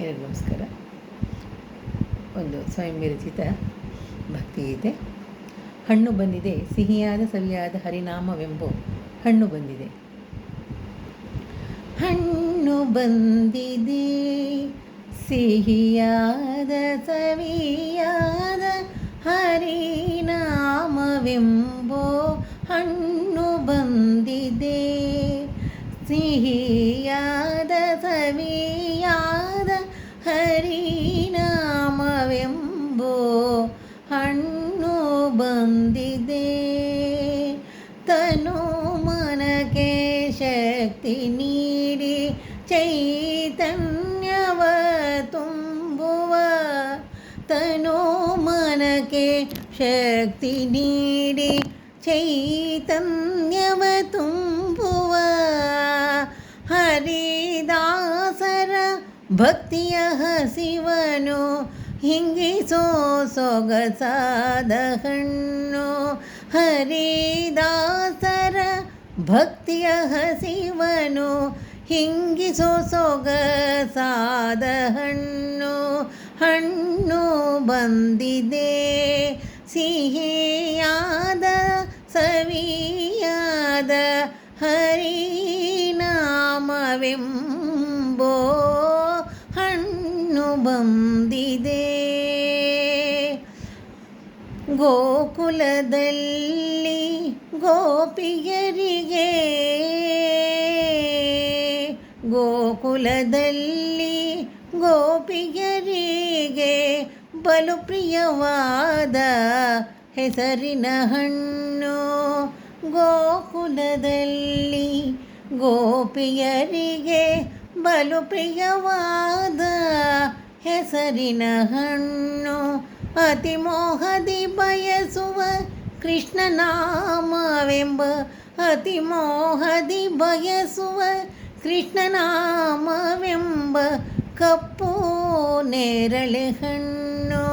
ಎಲ್ಲರಿಗೂ ನಮಸ್ಕಾರ. ಒಂದು ಸ್ವಯಂ ವಿರಚಿತ ಭಕ್ತಿಗೀತೆ ಹಣ್ಣು ಬಂದಿದೆ, ಸಿಹಿಯಾದ ಸವಿಯಾದ ಹರಿನಾಮವೆಂಬೋ ಹಣ್ಣು ಬಂದಿದೆ. ಹಣ್ಣು ಬಂದಿದೆ, ಸಿಹಿಯಾದ ಸವಿಯಾದ ಹರಿನಾಮವೆಂಬೋ ಹಣ್ಣು ಬಂದಿದೆ ಸಿಹಿಯಾದ ಬಂದಿದೆ ತನು ಮನಕ್ಕೆ ಶಕ್ತಿ ನೀಡಿ ಚೈತನ್ಯವ ತುಂಬುವ ತನು ಮನಕ್ಕೆ ಶಕ್ತಿ ನೀಡಿ ಚೈತನ್ಯವ ತುಂಬುವ ಹರಿದಾಸರ ಭಕ್ತಿಯ ಹಸಿವನು ಹಿಂಗಿಸೋ ಸೊಗಸಾದ ಹಣ್ಣು ಹರಿದಾಸರ ಭಕ್ತಿಯ ಹಸಿವನು. ಹಿಂಗಿಸೋ ಸೊಗಸಾದ ಹಣ್ಣು ಹಣ್ಣು ಬಂದಿದೆ. ಸಿಹಿಯಾದ ಸವಿಯಾದ ಹರಿನಾಮವೆಂಬೋ ಬಂದಿದೆ. ಗೋಕುಲದಲ್ಲಿ ಗೋಪಿಯರಿಗೆ ಗೋಕುಲದಲ್ಲಿ ಗೋಪಿಯರಿಗೆ ಬಲು ಪ್ರಿಯವಾದ ಹೆಸರಿನ ಹಣ್ಣು. ಗೋಕುಲದಲ್ಲಿ ಗೋಪಿಯರಿಗೆ ಬಲು ಪ್ರಿಯವಾದ ಹೆಸರಿನ ಹಣ್ಣು ಅತಿ ಮೋಹದಿ ಬಯಸುವ ಕೃಷ್ಣನಾಮವೆಂಬ ಅತಿ ಮೋಹದಿ ಬಯಸುವ ಕೃಷ್ಣನಾಮವೆಂಬ ಕಪ್ಪು ನೇರಳೆ ಹಣ್ಣು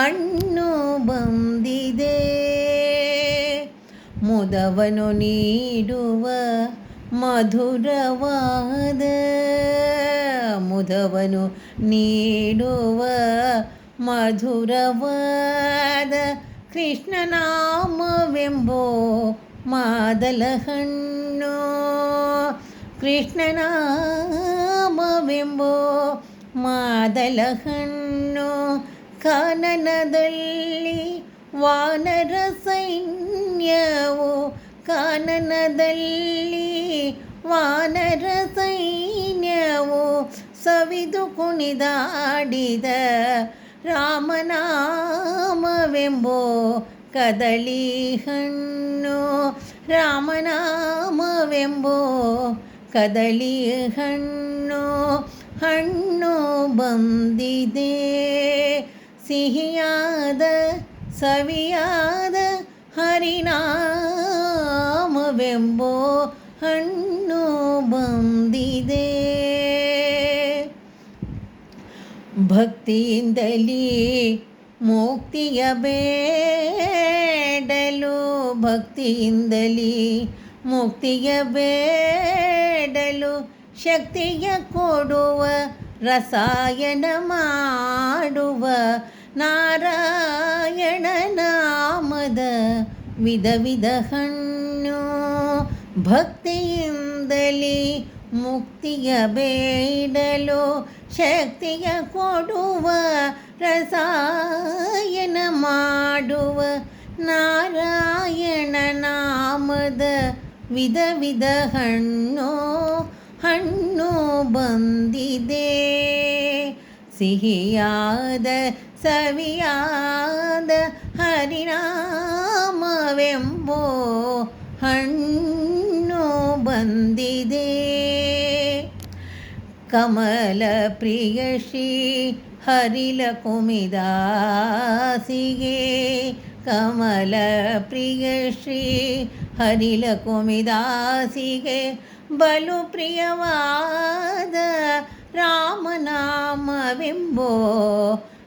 ಹಣ್ಣು ಬಂದಿದೆ. ಮುದವನು ನೀಡುವ ಮಧುರವಾದ ಮುದವನು ನೀಡುವ ಮಧುರವಾದ ಕೃಷ್ಣನಾಮವೆಂಬೋ ಮಾದಲ ಹಣ್ಣು ಕೃಷ್ಣನಾಮವೆಂಬೋ ಮಾದಲ ಹಣ್ಣು ಕಾನನದಲ್ಲಿ ವಾನರ ಸೈನ್ಯವು ಕಾನನದಲ್ಲಿ ವಾನರ ಸೈನ್ಯವು ಸವಿದು ಕುಣಿದಾಡಿದ ರಾಮನಾಮವೆಂಬೋ ಕದಳಿ ಹಣ್ಣು. ರಾಮನಾಮವೆಂಬೋ ಕದಳಿ ಹಣ್ಣು. ಹಣ್ಣು ಬಂದಿದೆ. ಸಿಹಿಯಾದ, ಸವಿಯಾದ ಹರಿನಾಮವೆಂಬೋ ಹಣ್ಣು ಬಂದಿದೆ. ಭಕ್ತಿಯಿಂದಲೇ ಮುಕ್ತಿಯ ಬೇಡಲು ಭಕ್ತಿಯಿಂದಲೇ ಮುಕ್ತಿಯ ಬೇಡಲು ಶಕ್ತಿಯ ಕೊಡುವ ರಸಾಯನ ಮಾಡುವ ನಾರಾಯಣ ನಾಮದ ವಿಧ ವಿಧ ಹಣ್ಣು ಭಕ್ತಿಯಿಂದಲೇ ಮುಕ್ತಿಯ ಬೇಡಲು ಶಕ್ತಿಯ ಕೊಡುವ ರಸಾಯನ ಮಾಡುವ ನಾರಾಯಣ ನಾಮದ ವಿಧ ವಿಧ ಹಣ್ಣು ಹಣ್ಣು ಬಂದಿದೆ ಸಿಹಿಯಾದ ಸವಿಯಾದ ಹರಿನಾಮವೆಂಬೋ ಹಣ್ಣು ಬಂದಿದೆ ಕಮಲ ಪ್ರಿಯ ಶ್ರೀ ಹರಿಲ ಕುಮಿದಾಸಿಗೆ ಕಮಲ ಪ್ರಿಯ ಶ್ರೀ ಹರಿಲ ಕುಮಿದಾಸಿಗೆ ಬಲು ಪ್ರಿಯವಾದ ರಾಮನಾಮವೆಂಬೋ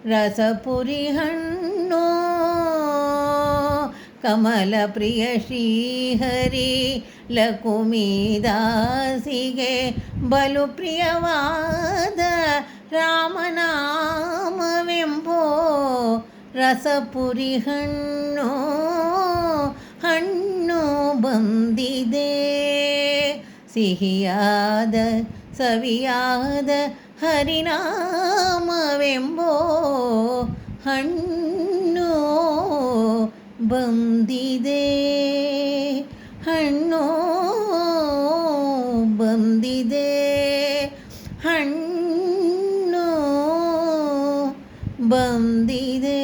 ರಸಪುರಿ ಹಣ್ಣು ಕಮಲ ಪ್ರಿಯ ಶ್ರೀಹರಿ ಲಕುಮಿ ದಾಸಿಗೆ ಬಲು ಪ್ರಿಯವಾದ ರಾಮನಾಮವೆಂಬೋ ರಸಪುರಿ ಹಣ್ಣು ಹಣ್ಣು ಬಂದಿದೆ ಸಿಹಿಯಾದ ಸವಿಯಾದ ಹರಿನಾಮವೆಂಬೋ ಹಣ್ಣು ಬಂದಿದೆ ಹಣ್ಣು ಬಂದಿದೆ ಹಣ್ಣು ಬಂದಿದೆ